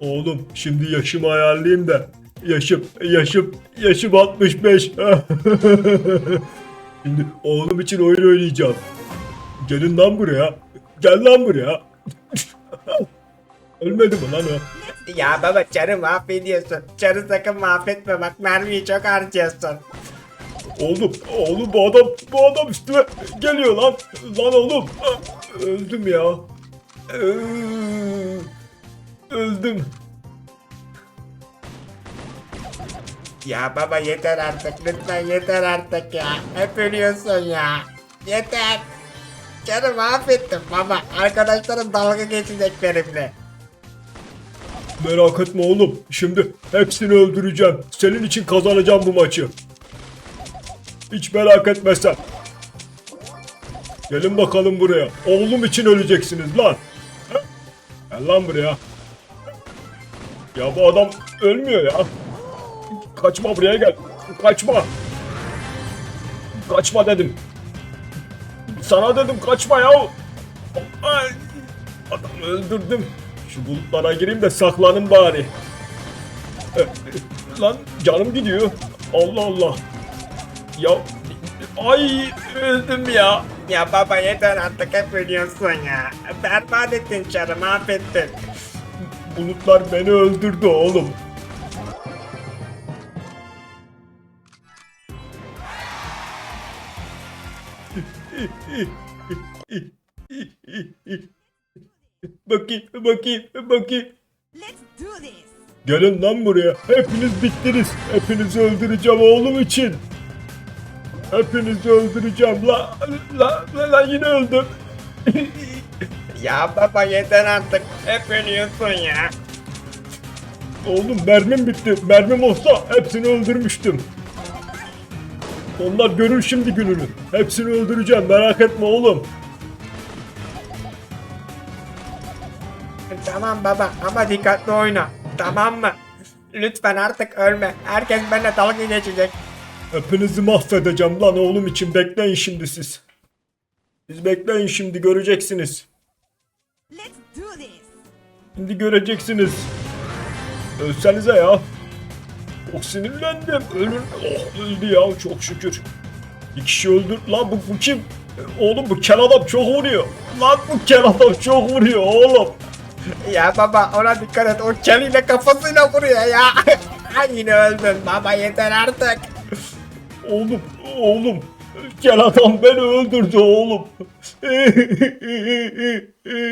Oğlum şimdi yaşımı ayarlayayım da. Yaşım, yaşım, yaşım 65. şimdi oğlum için oyun oynayacağım. Gelin lan buraya. Gel lan buraya. Ölmedi mi lan o? Ya baba çarı mahvediyorsun. Çarı sakın mahvetme bak mermiyi çok harcıyorsun. Oğlum, oğlum bu adam, bu adam üstüme geliyor lan. Lan oğlum. Öldüm ya. Ee, Öldüm. Ya baba yeter artık lütfen yeter artık ya. Hep ölüyorsun ya. Yeter. Çarı mahvettim baba. Arkadaşlarım dalga geçecek benimle. Merak etme oğlum. Şimdi hepsini öldüreceğim. Senin için kazanacağım bu maçı. Hiç merak etme sen. Gelin bakalım buraya. Oğlum için öleceksiniz lan. Gel lan buraya. Ya bu adam ölmüyor ya. Kaçma buraya gel. Kaçma. Kaçma dedim. Sana dedim kaçma ya. Ay, adamı öldürdüm. Şu bulutlara gireyim de saklanın bari. Eh, Lan canım gidiyor. Allah Allah. Ya ay öldüm ya. Ya baba yeter artık hep ölüyorsun ya. Berbat ettin çarı mahvettin. Bulutlar beni öldürdü oğlum. bakayım, bakayım, bakayım. Let's do this. Gelin lan buraya. Hepiniz bittiniz. Hepinizi öldüreceğim oğlum için. Hepinizi öldüreceğim. La, la, la, la yine öldüm. Ya baba yeter artık. Hep ölüyorsun ya. Oğlum mermim bitti. Mermim olsa hepsini öldürmüştüm. Onlar görür şimdi gününü. Hepsini öldüreceğim merak etme oğlum. Tamam baba ama dikkatli oyna. Tamam mı? Lütfen artık ölme. Herkes benimle dalga geçecek. Hepinizi mahvedeceğim lan oğlum için. Bekleyin şimdi siz. Siz bekleyin şimdi göreceksiniz. Let's do this. Şimdi göreceksiniz. Ölsenize ya. Çok sinirlendim. Ölür. Oh öldü ya çok şükür. Bir kişi öldür. Lan bu, bu kim? Oğlum bu kel adam çok vuruyor. Lan bu kel adam çok vuruyor oğlum. Ya baba ona dikkat et. O keliyle kafasıyla vuruyor ya. Ay yine öldün baba yeter artık. Oğlum, oğlum. Kel adam beni öldürdü oğlum.